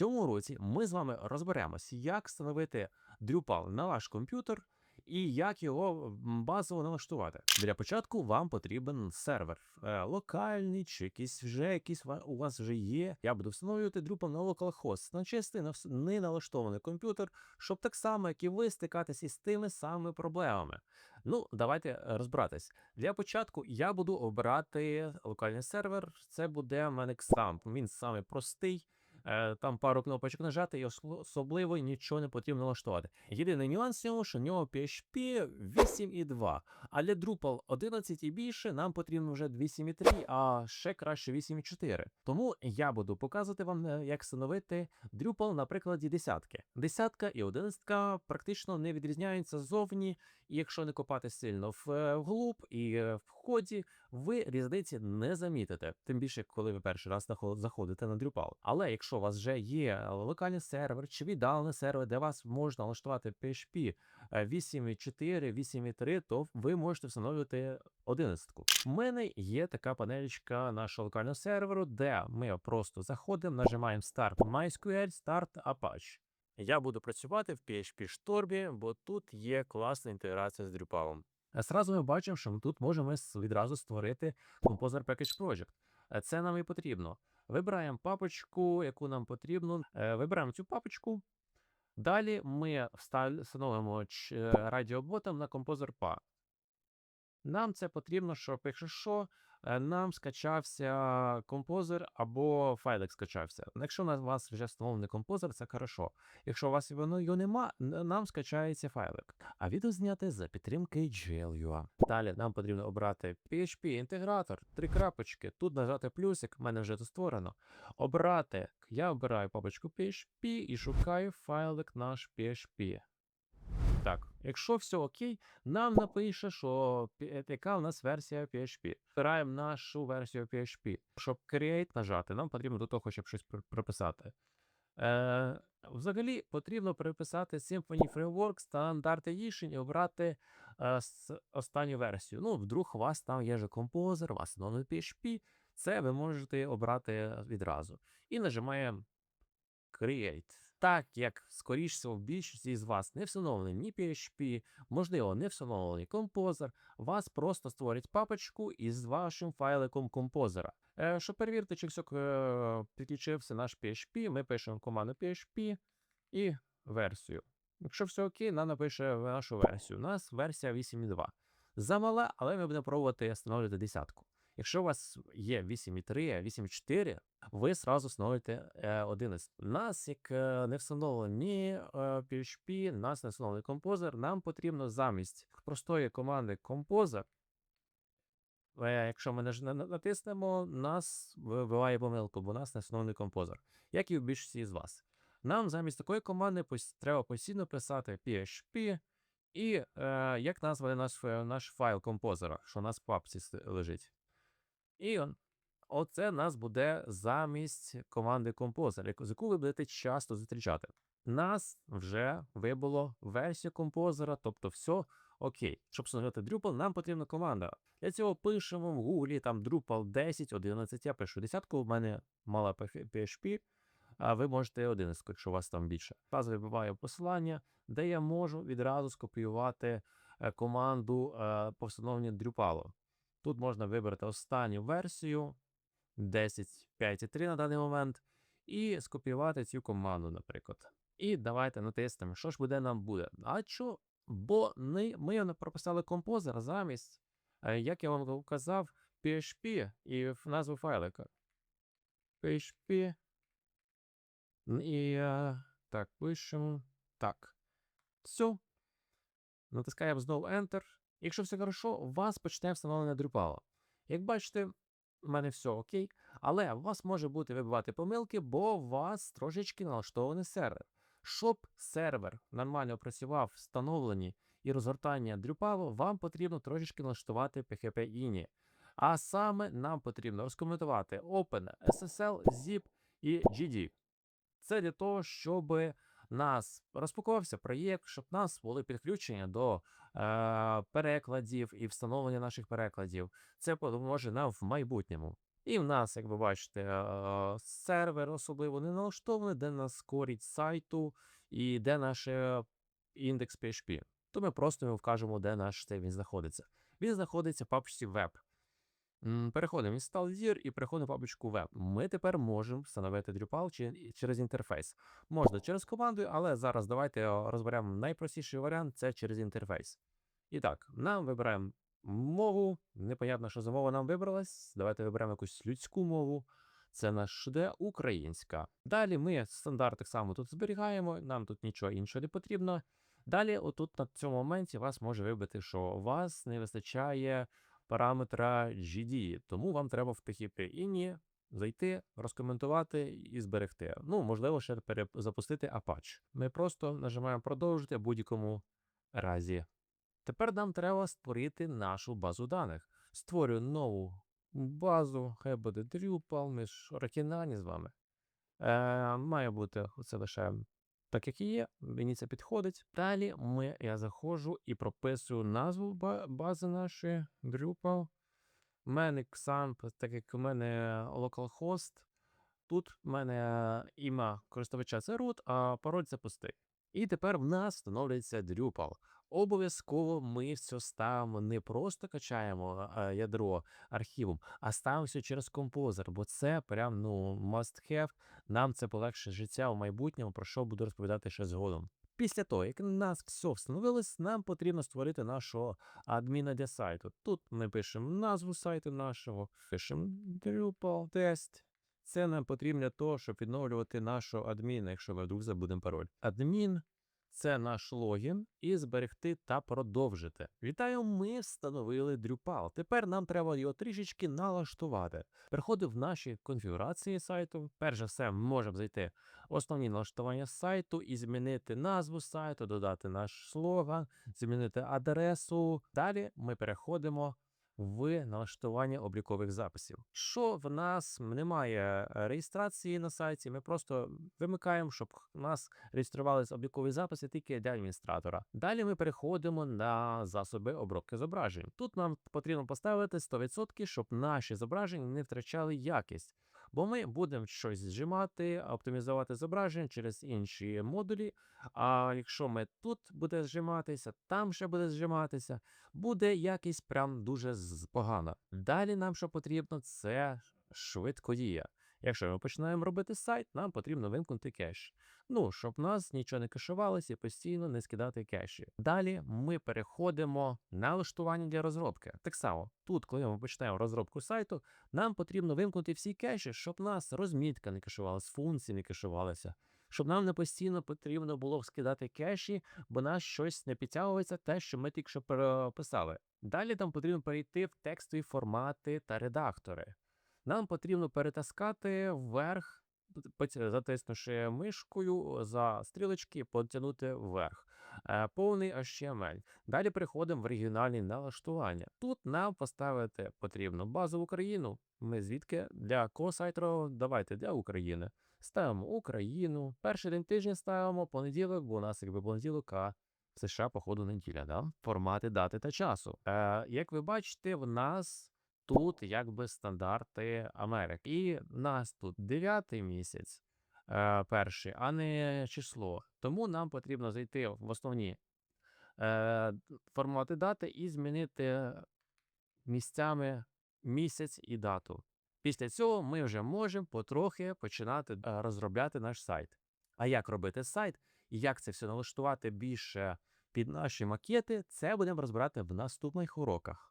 цьому уроці ми з вами розберемось, як встановити Drupal на ваш комп'ютер і як його базово налаштувати. Для початку вам потрібен сервер е, локальний чи якийсь вже якийсь у вас вже є. Я буду встановлювати Drupal на localhost, на чистий не налаштований комп'ютер, щоб так само, як і ви, стикатися із тими самими проблемами. Ну, давайте розбиратись. Для початку я буду обирати локальний сервер. Це буде в мене XAMPP. Він самий простий. Е, Там пару кнопочок нажати, і особливо нічого не потрібно налаштувати. Єдиний нюанс в ньому, що в нього PHP 8.2, а для Drupal 11 і більше нам потрібно вже 8.3, а ще краще 8.4. Тому я буду показувати вам, е, як встановити Drupal на прикладі десятки. Десятка і одинадцятка практично не відрізняються ззовні, якщо не копати сильно е, вглуб і е, в ході, ви різниці не замітите. Тим більше, коли ви перший раз заходите на Drupal. Але якщо у вас вже є локальний сервер чи віддалений сервер, де вас можна налаштувати PHP е, 8.4, 8.3, то ви можете встановлювати 11. У мене є така панелечка нашого локального серверу, де ми просто заходимо, нажимаємо Start MySQL, Start Apache. Я буду працювати в PHP шторбі, бо тут є класна інтеграція з Drupal. Е, Зразу ми бачимо, що ми тут можемо відразу створити Composer Package Project. Е, Це нам і потрібно. Вибираємо папочку, яку нам потрібно. Е, Вибираємо цю папочку. Далі ми встановимо радіоботом на Composer PA. Нам це потрібно, щоб, якщо що, нам скачався композер або файлик скачався. Якщо у вас вже встановлений композер, це хорошо. Якщо у вас його нема, нам скачається файлик. А відео зняти за підтримки GLUA. Далі нам потрібно обрати PHP інтегратор, три крапочки. Тут нажати плюсик, в мене вже це створено. Обрати. Я обираю папочку PHP і шукаю файлик наш PHP. Так, якщо все окей, нам напише, що яка у нас версія PHP. Вибираємо нашу версію PHP. Щоб Create нажати, нам потрібно до того, щоб щось при- приписати. Е, взагалі потрібно приписати Symfony Framework, стандарти рішень і обрати е, останню версію. Ну, вдруг у вас там є же композер, у вас новий PHP, це ви можете обрати відразу. І нажимаємо Create. Так як, скоріш в більшості з вас не встановлений ні PHP, можливо, не встановлений композер, вас просто створять папочку із вашим файликом композера. Е, щоб перевірити, чи все підключився наш PHP, ми пишемо команду PHP і версію. Якщо все окей, нам напише нашу версію. У нас версія 8.2. Замала, але ми будемо пробувати встановлювати десятку. Якщо у вас є 8.3, 8.4, ви сразу встановите е, 11. У нас, як е, не встановлені е, PHP, нас не встановлений композер, нам потрібно замість простої команди композер. Е, якщо ми натиснемо, нас вибиває помилку, бо у нас не встановлений композер, як і в більшості з вас. Нам замість такої команди треба постійно писати PHP і е, як назвати наш, наш файл композера, що у нас в папці лежить. І оце нас буде замість команди композер, яку- ви будете часто зустрічати. Нас вже вибуло версію композера, тобто все окей. Щоб встановити Drupal, нам потрібна команда. Для цього пишемо в Google там Drupal 10, 11. Я пишу десятку, в мене мала PHP, а ви можете 11, якщо у вас там більше. Зразу вибиваю посилання, де я можу відразу скопіювати е, команду е, по встановленню Drupal. Тут можна вибрати останню версію 10.5.3 на даний момент, і скопіювати цю команду, наприклад. І давайте натиснемо, що ж буде нам буде. А що? Бо ми, ми прописали композер замість, е, як я вам казав, PHP і назву файлика. PHP. І е, так, пишемо. Так. Все. Натискаємо знову Enter. Якщо все хорошо, у вас почне встановлення Drupal. Як бачите, в мене все окей, але у вас може бути вибивати помилки, бо у вас трошечки налаштований сервер. Щоб сервер нормально працював, встановлені і розгортання Drupal, вам потрібно трошечки налаштувати PHP INI. А саме нам потрібно розкоментувати Open, SSL, Zip і GD. Це для того, щоб нас розпакувався проєкт, щоб нас були підключення до перекладів і встановлення наших перекладів. Це допоможе нам в майбутньому. І в нас, як ви бачите, е, сервер особливо не налаштований, де нас скорість сайту і де наш е, індекс PHP. То ми просто вкажемо, де наш цей він знаходиться. Він знаходиться в папочці Web. Переходимо в Install і переходимо в папочку Web. Ми тепер можемо встановити Drupal через інтерфейс. Можна через команду, але зараз давайте розберемо найпростіший варіант це через інтерфейс. І так, нам вибираємо мову. Непонятно, що за мова нам вибралась. Давайте виберемо якусь людську мову. Це наш де українська. Далі ми стандарт так само тут зберігаємо, нам тут нічого іншого не потрібно. Далі, отут на цьому моменті вас може вибити, що у вас не вистачає параметра GD, тому вам треба в PHP зайти, розкоментувати і зберегти. Ну, можливо, ще перезапустити Apache. Ми просто нажимаємо продовжити в будь-якому разі. Тепер нам треба створити нашу базу даних. Створюю нову базу, хай буде Drupal, ми ж з вами. Е, має бути це лише так, як і є, мені це підходить. Далі ми, я заходжу і прописую назву бази нашої Drupal. У мене XAMPP, так як у мене localhost. Тут в мене ім'я користувача це root, а пароль це пустий. І тепер в нас встановлюється Drupal. Обов'язково ми все ставимо, не просто качаємо ядро архівом, а ставимо все через композер, бо це прям ну must have. Нам це полегшить життя у майбутньому, про що буду розповідати ще згодом. Після того, як у нас все встановилось, нам потрібно створити нашого адміна для сайту. Тут ми пишемо назву сайту нашого, пишемо Drupal тест. Це нам потрібно для того, щоб відновлювати нашого адміна, якщо ми вдруг забудемо пароль. Адмін це наш логін, і зберегти та продовжити. Вітаю, ми встановили Drupal. Тепер нам треба його трішечки налаштувати. Переходимо в наші конфігурації сайту. Перш за все, ми можемо зайти в основні налаштування сайту і змінити назву сайту, додати наш слоган, змінити адресу. Далі ми переходимо в налаштування облікових записів. Що в нас немає е, реєстрації на сайті, ми просто вимикаємо, щоб у нас реєструвалися облікові записи тільки для адміністратора. Далі ми переходимо на засоби обробки зображень. Тут нам потрібно поставити 100%, щоб наші зображення не втрачали якість. Бо ми будемо щось зжимати, оптимізувати зображення через інші модулі. А якщо ми тут буде зжиматися, там ще буде зжиматися, буде якість прям дуже погано. Далі нам що потрібно, це швидкодія. Якщо ми починаємо робити сайт, нам потрібно вимкнути кеш. Ну, щоб нас нічого не кешувалося і постійно не скидати кеші. Далі ми переходимо на налаштування для розробки. Так само, тут, коли ми починаємо розробку сайту, нам потрібно вимкнути всі кеші, щоб нас розмітка не кешувалася, функції не кешувалися. Щоб нам не постійно потрібно було скидати кеші, бо нас щось не підтягується, те, що ми тільки що переписали. Далі нам потрібно перейти в текстові формати та редактори. Нам потрібно перетаскати вверх, затиснувши мишкою за стрілочки, потягнути вверх. Е, Повний HTML. Далі переходимо в регіональні налаштування. Тут нам поставити потрібно базову країну. Ми звідки для кого? Давайте для України. Ставимо Україну. Перший день тижня ставимо понеділок, бо у нас якби понеділок, а в США, походу, неділя, да? Формати дати та часу. Е, як ви бачите, в нас тут якби стандарти Америки. І нас тут дев'ятий місяць е, перший, а не число. Тому нам потрібно зайти в основні е, формати дати і змінити місцями місяць і дату. Після цього ми вже можемо потрохи починати е, розробляти наш сайт. А як робити сайт і як це все налаштувати більше під наші макети, це будемо розбирати в наступних уроках.